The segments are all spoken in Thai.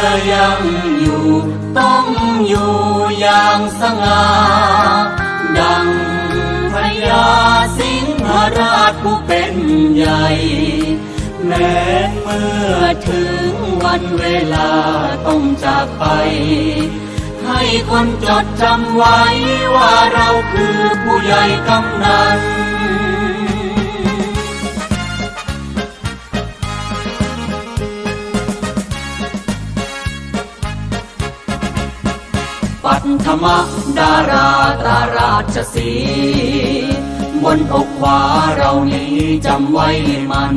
อยังอยู่ต้องอยู่อย่างสง่าดังพญาสิงหราชผู้เป็นใหญ่แม้เมื่อถึงวันเวลาต้องจากไป ให้คนจดจำไว้ว่าเราคือผู้ใหญ่กำนัน ปัทมดาราตาราชสีบนอกขวาเรานี้จำไว้มัน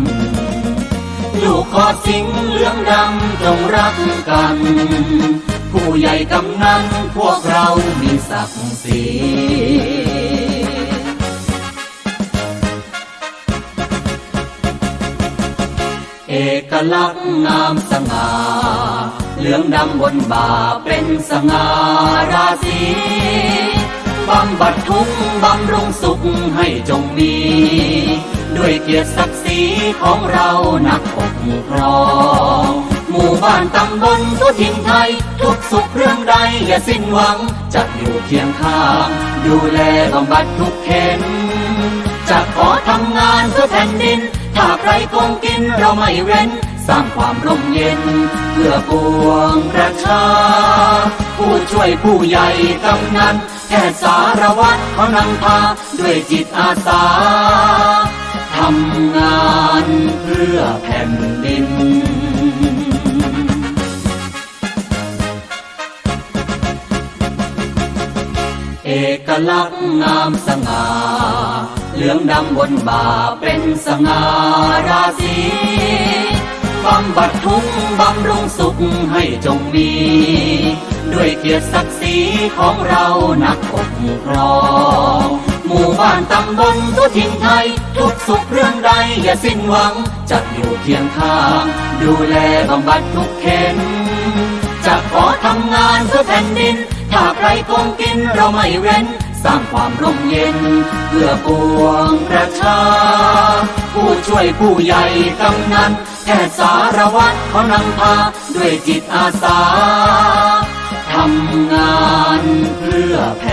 ลูกขอสิงเหลืองดำจงรักกัน ผู้ใหญ่กำนันพวกเรามีศักดิ์ศรีเอกลักษณ์งามสง่า เหลืองดำบนบ่าเป็นสง่าราศีบำบัดทุกข์บำรุงสุขให้จงมี ด้วยเกียรติศักดิ์ศรีของเรานักปกครองหมู่บ้านตำบลทุกถิ่นไทย ทุกสุขเรื่องใดอย่าสิ้นหวังจะอยู่เคียงข้าง ดูแลบำบัดทุกเข็นจะขอทำงานเพื่อแผ่นดิน ถ้าใครโกงกินเราไม่เว้น สร้างความร่มเย็น เพื่อปวงประชา ผู้ช่วยผู้ใหญ่กำนันแค่สารวัตรเขานำพาด้วยจิตอาสาทำงานเพื่อแผ่นดินเอกลักษณ์งามสง่า ลืองดำบนบ่าเป็นสง่าราศีบำบัดทุกบำรุงสุขให้จงมี ด้วยเกียรติศักดิ์ศรีของเรานักปกครองหมู่บ้านตำบลทุกถิ่นไทย ทุกสุขเรื่องใดอย่าสิ้นหวังจะอยู่เคียงข้าง ดูแลบำบัดทุกเข็นจะขอทำงานเพื่อแผ่นดิน ถ้าใครโกงกินเราไม่เว้น สร้างความร่มเย็น เพื่อปวงประชา ผู้ช่วยผู้ใหญ่กำนันแพทย์สารวัตรเขานำพาด้วยจิตอาสาทำงานเพื่อแผ่